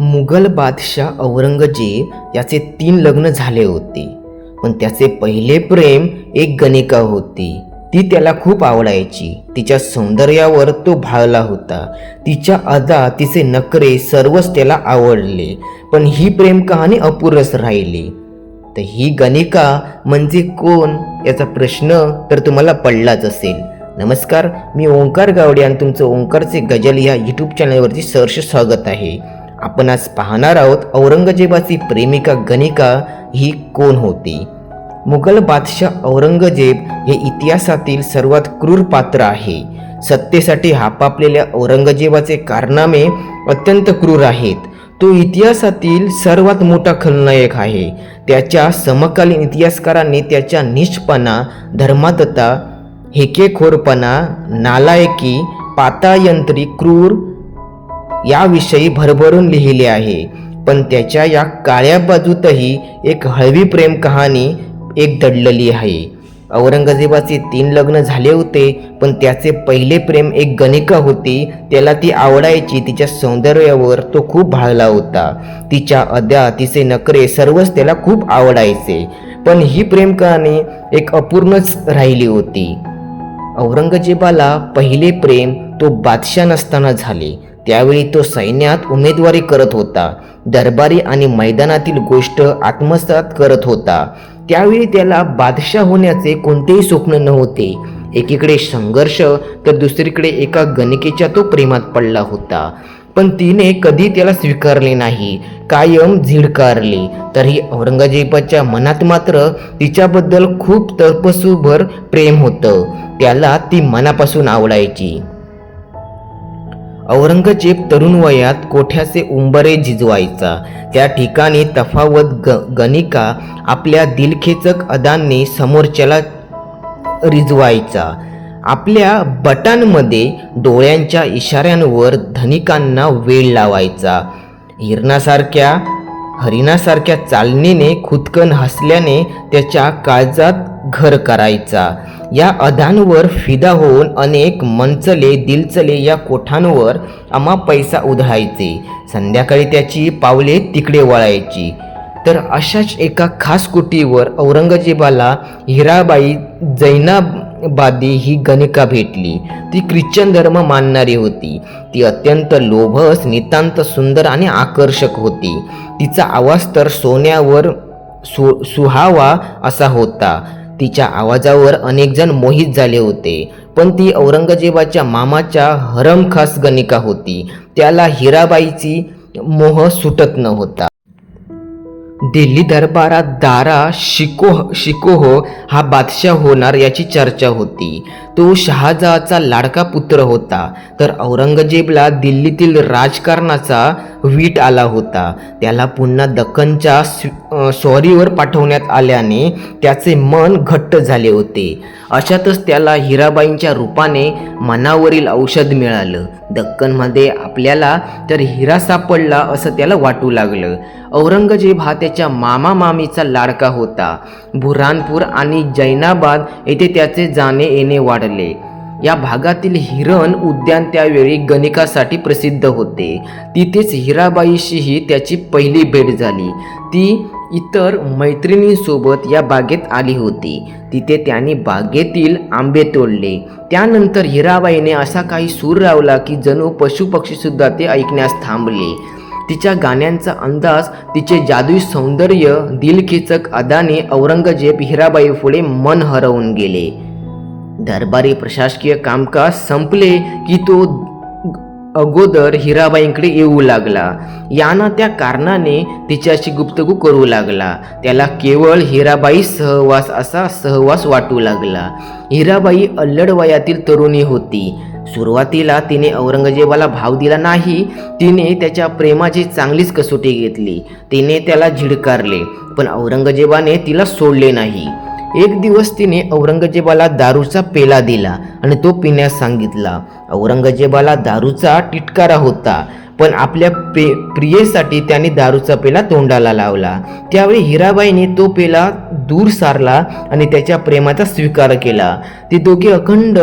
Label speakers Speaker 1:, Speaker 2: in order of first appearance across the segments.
Speaker 1: मुघल बादशाह औरंगजेब याचे तीन लग्न झाले होते. पण त्याचे पहिले प्रेम एक गणिका होती. ती त्याला खूप आवडायची. तिच्या सौंदर्यावर तो भाळला होता. तिच्या अदा तिचे नखरे सर्वच त्याला आवडले. पण ही प्रेम कहाणी अपुरस राहिली. तर ही गणिका म्हणजे कोण? याचा प्रश्न तर तुम्हाला पडलाच असेल. नमस्कार मी ओंकार गावडे आणि तुमचं ओंकारचे गजल या यूट्यूब चॅनलवरती सहर्ष स्वागत आहे. आपण आज पाहणार आहोत औरंगजेबाची प्रेमिका गणिका ही कोण होती? मुघल बादशाह औरंगजेब हे इतिहासातील सर्वात क्रूर पात्र आहे. सत्तेसाठी हापापलेल्या औरंगजेबाचे कारनामे अत्यंत क्रूर आहेत. तो इतिहासातील सर्वात मोठा खलनायक आहे. त्याच्या समकालीन इतिहासकारांनी त्याच्या निष्पणा धर्मातता हेकेखोरपणा नालायकी पातायंत्री क्रूर याविषयी भरभरून लिहिले आहे. पण त्याच्या या काळ्या बाजूतही एक हळवी प्रेम कहाणी एक दडलेली आहे. औरंगजेबाचे तीन लग्न झाले होते पण त्याचे पहिले प्रेम एक गणिका होती. त्याला ती आवडायची तिच्या सौंदर्यावर तो खूप भाळला होता. तिच्या अद्या तिचे नखरे सर्वच त्याला खूप आवडायचे. पण ही प्रेम कहाणी एक अपूर्णच राहिली होती. औरंगजेबाला पहिले प्रेम तो बादशाह नसताना झाले. त्यावेळी तो सैन्यात उमेदवारी करत होता. दरबारी आणि मैदानातील गोष्ट आत्मसात करत होता. त्यावेळी त्याला बादशाह होण्याचे कोणतेही स्वप्न नव्हते. एकीकडे संघर्ष तर दुसरीकडे एका गणिकेच्या तो प्रेमात पडला होता. पण तिने कधी त्याला स्वीकारले नाही. कायम झिडकारले. तरी औरंगजेबाच्या मनात मात्र तिच्याबद्दल खूप तपसूभर प्रेम होतं. त्याला ती मनापासून आवडायची. औरंगजेब तरुण वयात कोठ्याचे उंबरे झिजवायचा? त्या ठिकाणी तफावत ग गणिका आपल्या दिलखेचक अदांनी समोरच्याला रिजवायचा. आपल्या बटांमध्ये डोळ्यांच्या इशाऱ्यांवर धनिकांना वेळ लावायचा. हिरणासारख्या हरिणासारख्या चालणीने खुदकन हसल्याने त्याच्या काळजात घर करायचा. या अदांवर फिदा होऊन अनेक मनचले दिलचले या कोठांवर आम्हा पैसा उधळायचे संध्याकाळी त्याची पावले तिकडे वळायची. तर अशाच एका खास कुटीवर औरंगजेबाला हिराबाई जैनाबादी ही गणिका भेटली. ती ख्रिश्चन धर्म मानणारी होती. ती अत्यंत लोभस नितांत सुंदर आणि आकर्षक होती. तिचा आवाज तर सोन्यावर सु सुहावा असा होता. तिच्या आवाजावर अनेक जण मोहित झाले होते. पण ती औरंगजेबाच्या मामाच्या हरमखास गणिका होती. त्याला हिराबाईची मोह सुटत नव्हता. दिल्ली दरबारात दारा शिकोह शिकोह हा बादशाह होणार याची चर्चा होती. तो शहाजहाचा लाडका पुत्र होता तर औरंगजेबला दिल्लीतील राजकारणाचा वीट आला होता. त्याला पुन्हा दक्कनच्या स्वारीवर पाठवण्यात आल्याने त्याचे मन घट्ट झाले होते. अशातच त्याला हिराबाईंच्या रूपाने मनावरील औषध मिळालं. दक्कनमध्ये आपल्याला तर हिरा सापडला असं त्याला वाटू लागलं. औरंगजेब हा त्याच्या मामा मामीचा लाडका होता. बुरानपूर आणि जैनाबाद येथे त्याचे जाणे येणे वाढले. या भागातील हिरण उद्यान त्यावेळी गणिकासाठी प्रसिद्ध होते. तिथेच हिराबाईशीही त्याची पहिली भेट झाली. ती इतर मैत्रिणींसोबत या बागेत आली होती. तिथे त्यांनी बागेतील आंबे तोडले. त्यानंतर हिराबाईने असा काही सूर लावला की जणू पशुपक्षीसुद्धा ते ऐकण्यास थांबले. तिच्या गाण्यांचा अंदाज तिचे जादुई सौंदर्य दिलखेचक अदाने औरंगजेब हिराबाई पुढे मन हरवून गेले. दरबारी प्रशासकीय कामकाज संपले की तो अगोदर हिराबाईंकडे येऊ लागला. याना त्या कारणाने तिच्याशी गुप्तगू करू लागला. त्याला केवळ हिराबाई सहवास असा सहवास वाटू लागला. हिराबाई अल्लड वयातील तरुणी होती. सुरुवातीला तिने औरंगजेबाला भाव दिला नाही. तिने त्याच्या प्रेमाची चांगलीच कसोटी घेतली. तिने त्याला झिडकारले पण औरंगजेबाने तिला सोडले नाही. एक दिवस तिने औरंगजेबाला दारूचा पेला दिला आणि तो पिण्यास सांगितला औरंगजेबाला दारूचा टिटकारा होता पण आपल्या पे प्रियेसाठी त्याने दारूचा पेला तोंडाला लावला. त्यावेळी हिराबाईने तो पेला दूर सारला आणि त्याच्या प्रेमाचा स्वीकार केला. ते दोघे अखंड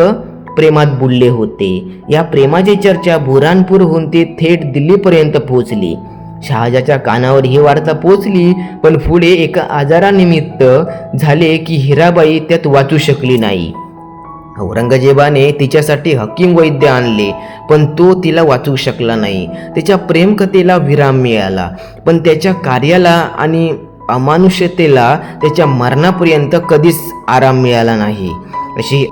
Speaker 1: प्रेमात बुडले होते. या प्रेमाची चर्चा बुरानपूरहून ते थेट दिल्लीपर्यंत पोहोचली. शहाजाच्या कानावर ही वार्ता पोचली पण पुढे एका आजारानिमित्त झाले की हिराबाई त्यात वाचू शकली नाही. औरंगजेबाने तिच्यासाठी हकीम वैद्य आणले पण तो तिला वाचवू शकला नाही. त्याच्या प्रेमकथेला विराम मिळाला पण त्याच्या कार्याला आणि अमानुष्यतेला त्याच्या मरणापर्यंत कधीच आराम मिळाला नाही. अशी